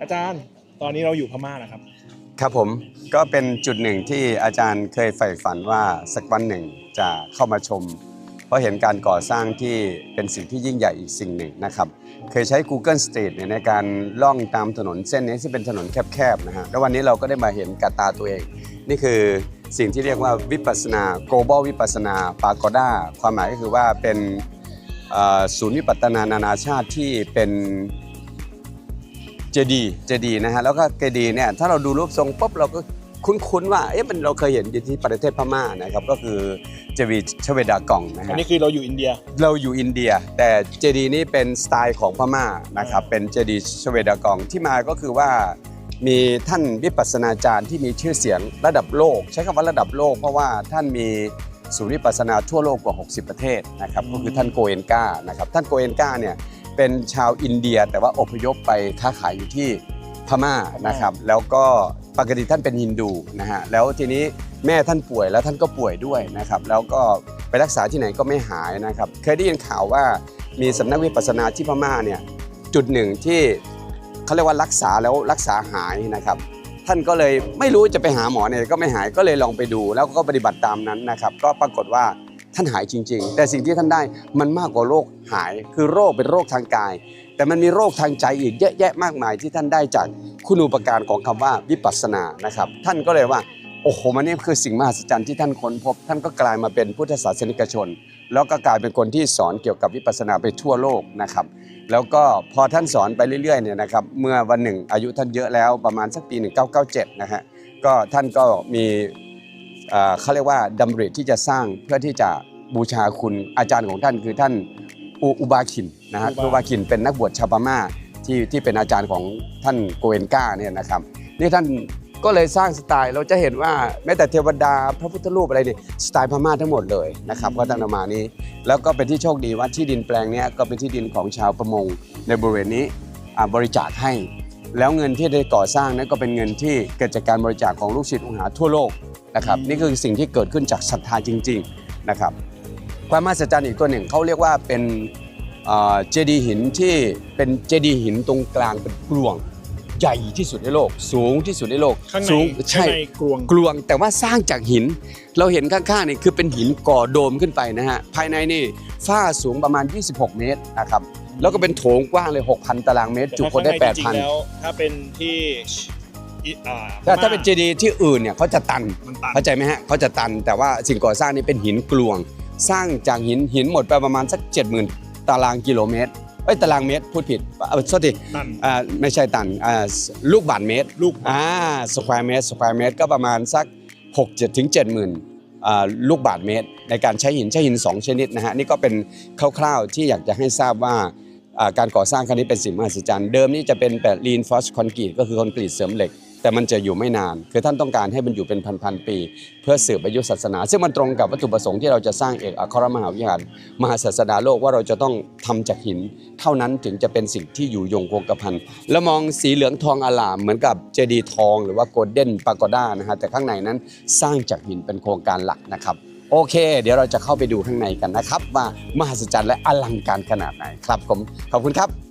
อาจารย์ตอนนี้เราอยู่พม่านะครับ ครับผมก็เป็นจุดหนึ่งที่อาจารย์เคยใฝ่ฝันว่าสักวันหนึ่งจะเข้ามาชม เพราะเห็นการก่อสร้างที่เป็นสิ่งที่ยิ่งใหญ่อีกสิ่งหนึ่งนะครับ เคยใช้ Google Street เนี่ยในการล่องตามถนนเส้นนี้ที่เป็นถนนแคบๆนะฮะแล้ววันนี้เราก็ได้มาเห็นกับตาตัวเอง นี่คือสิ่งที่เรียกว่าวิปัสนา global วิปัสนาปากอด้าความหมายก็คือว่าเป็นศูนย์วิปัตนานานาชาติที่เป็น จดีเจดีนะฮะแล้วก็เจดีเนี่ยถ้าเราดูรูปทรงปุ๊บเราก็คุ้นๆว่าเอ๊ะมันเราเคยเห็นอยู่ที่ประเทศพม่านะครับก็คือเจดีชเวดากองนะอันฮะ นี้คือเราอยู่อินเดีย เราอยู่อินเดีย แต่เจดีย์นี้เป็นสไตล์ของพม่านะครับเป็นเจดีย์ชเวดากองที่มาก็คือว่า มีท่านวิปัสสนาจารย์ที่มีชื่อเสียงระดับโลก ใช้คำว่าระดับโลกเพราะว่าท่านมีศูนย์วิปัสสนาทั่วโลกกว่า 60 ประเทศนะครับก็คือท่านโกเอนกานะครับท่านโกเอนกาเนี่ย เป็นชาวอินเดีย แต่ว่าอพยพไปค้าขายอยู่ที่พม่านะครับ แล้วก็ปกติท่านเป็นฮินดูนะฮะแล้วทีนี้แม่ท่านป่วยแล้วท่านก็ป่วยด้วยนะครับ แล้วก็ไปรักษาที่ไหนก็ไม่หายนะครับ เคยได้ยินข่าวว่ามีสำนักวิปัสสนาที่พม่าเนี่ยจุดหนึ่งที่เขาเรียกว่ารักษาแล้วรักษาหายนะครับท่านก็เลยไม่รู้จะไปหาหมอเนี่ยก็ไม่หายก็เลยลองไปดูแล้วก็ปฏิบัติตามนั้นนะครับ ก็ปรากฏว่า ท่านหายจริง ๆ แต่สิ่งที่ท่านได้มันมากกว่าโรคหาย คือโรคเป็นโรคทางกาย แต่มันมีโรคทางใจอีกเยอะแยะมากมายที่ท่านได้จากคุณูปการของคำว่าวิปัสสนานะครับ ท่านก็เลยว่าโอ้โหมันนี่คือสิ่งมหัศจรรย์ที่ท่านค้นพบ ท่านก็กลายมาเป็นพุทธศาสนิกชน แล้วก็กลายเป็นคนที่สอนเกี่ยวกับวิปัสสนาไปทั่วโลกนะครับแล้วก็พอท่านสอนไปเรื่อยๆเนี่ยนะครับเมื่อวันหนึ่งอายุท่านเยอะแล้วประมาณสักปี 1997นะฮะก็ท่านก็มี เอ่อเขาเรียกว่าดำริที่จะสร้างเพื่อที่จะบูชาคุณอาจารย์ของท่านคือท่านอุอุบาคินนะฮะอุบาอุบาคินเป็นนักบวชชาวพม่าที่ที่เป็นอาจารย์ของท่านโกเอนกาเนี่ยนะครับนี่ท่านก็เลยสร้างสไตล์เราจะเห็นว่าแม้แต่เทวดาพระพุทธรูปอะไรเนี่ยสไตล์พม่าทั้งหมดเลยนะครับก็ท่านเอามานี้ แล้วก็เป็นที่โชคดีว่าที่ดินแปลงเนี้ยก็เป็นที่ดินของชาวประมงในบริเวณนี้อ่าบริจาคให้ แล้วเงินที่ได้ก่อสร้างนั้นก็เป็นเงินที่เกิดจากการบริจาคของลูกศิษย์ลูกหาทั่วโลก นะครับอืมนี่คือสิ่งที่เกิดขึ้นจากศรัทธาจริงๆนะครับความมหัศจรรย์อีกตัวหนึ่งเขาเรียกว่าเป็นเอ่อเจดีย์หินที่เป็นเจดีย์หินตรงกลางเป็นกลวงใหญ่ที่สุดในโลก สูงที่สุดในโลกข้างในสูงข้าใช่งในกรวงกลวง แต่ว่าสร้างจากหิน เราเห็นข้างๆนี่คือเป็นหินก่อโดมขึ้นไปนะฮะภายในนี่ฝ้าสูงประมาณ 26 เมตรนะครับแล้วก็เป็นโถงกว้างเลย 6,000 ตารางเมตร จุคนได้แต่ถ้าข้างในจริงๆ8,000แล้วถ้าเป็นที่ อิอ่าแต่ถ้าเป็นเจดีย์ที่อื่นเนี่ยเขาจะตันมันตันเข้าใจไหมฮะเขาจะตันแต่ว่าสิ่งก่อสร้างนี่เป็นหินกลวง สร้างจากหินหินหมดไปประมาณสัก 70,000 ตารางกิโลเมตรเอ้ยตารางเมตรพูดผิดเออโทษทีตันอ่าไม่ใช่ตันอ่าลูกบาทเมตร ลูกอ่าสแควร์เมตรสแควร์เมตรก็ประมาณสัก 6 7ถึง7หมื่นอ่าลูกบาทเมตร ในการใช้หินใช้หิน 2 ชนิดนะฮะนี่ก็เป็นคร่าวๆที่อยากจะให้ทราบว่าอ่าการก่อสร้างครั้งนี้เป็นสิ่งมหัศจรรย์ เดิมนี่จะเป็นแบบ reinforced concrete ก็คือคอนกรีตเสริมเหล็ก แต่มันจะอยู่ไม่นาน คือท่านต้องการให้มันอยู่เป็นพันๆปี เพื่อสืบอายุศาสนา ซึ่งมันตรงกับวัตถุประสงค์ที่เราจะสร้างเอกอัครมหาวิหารมหาศาสดาโลกว่าเราจะต้องทำจากหิน เท่านั้นถึงจะเป็นสิ่งที่อยู่ยงคงกระพันแล้วมองสีเหลืองทองอลามเหมือนกับเจดีย์ทองหรือว่าโกลเด้นปากด้านะฮะแต่ข้างในนั้นสร้างจากหินเป็นโครงการหลักนะครับโอเค เดี๋ยวเราจะเข้าไปดูข้างในกันนะครับ ว่ามหัศจรรย์และอลังการขนาดไหนครับผมขอบคุณครับ